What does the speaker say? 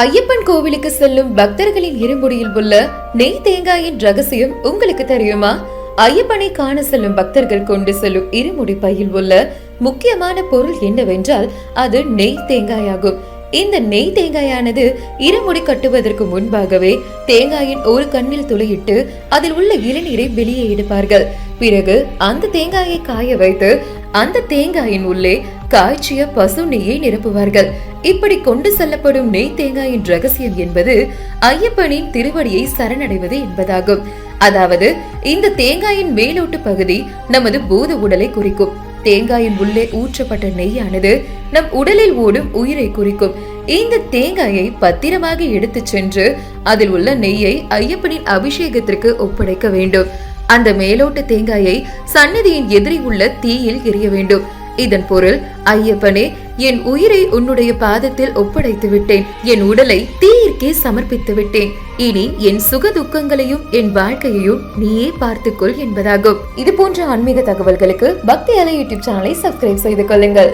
ஐயப்பன் கோவிலுக்கு செல்லும் பக்தர்களின் இருமுடியில் உள்ள நெய் தேங்காயின் ரகசியம் உங்களுக்கு தெரியுமா? ஐயப்பனை காண செல்லும் பக்தர்கள் கொண்டு செல்லும் இருமுடி பையில் உள்ள முக்கியமான பொருள் என்னவென்றால் அது நெய் தேங்காயாகும். இந்த நெய் தேங்காயானது இருமுடி கட்டுவதற்கு முன்பாகவே தேங்காயின் ஒரு கண்ணில் துளையிட்டு அதில் உள்ள இளநீரை வெளியே எடுப்பார்கள். பிறகு அந்த தேங்காயை காய வைத்து அந்த தேங்காயின் உள்ளே காய்ச்சிய பசு நெய்யை நிரப்புவார்கள். இப்படி கொண்டு செல்லப்படும் நெய் தேங்காயின் ரகசியம் என்பது ஐயப்பனின் திருவடியை சரணடைவது என்பதாகும். அதாவது இந்த தேங்காயின் மேலோட்டு பகுதி நமது பூத உடலை குறிக்கும். தேங்காயின் உள்ளே ஊற்றப்பட்ட நெய்யானது நம் உடலில் ஓடும் உயிரை குறிக்கும். இந்த தேங்காயை பத்திரமாக எடுத்து சென்று அதில் உள்ள நெய்யை ஐயப்பனின் அபிஷேகத்திற்கு ஒப்படைக்க வேண்டும். அந்த மேலோட்ட தேங்காயை சன்னதியின் எதிரி உள்ள தீயில் எரிய வேண்டும். இதன் பொருள் ஐயப்பனே என் உயிரை உன்னுடைய பாதத்தில் ஒப்படைத்து விட்டேன். என் உடலை தீயிற்கே சமர்ப்பித்து விட்டேன். இனி என் சுக துக்கங்களையும் என் வாழ்க்கையையும் நீயே பார்த்துக்கொள் என்பதாகும். இது போன்ற ஆன்மீக தகவல்களுக்கு பக்தி அலை யூடியூப் சேனலை சப்ஸ்கிரைப் செய்து கொள்ளுங்கள்.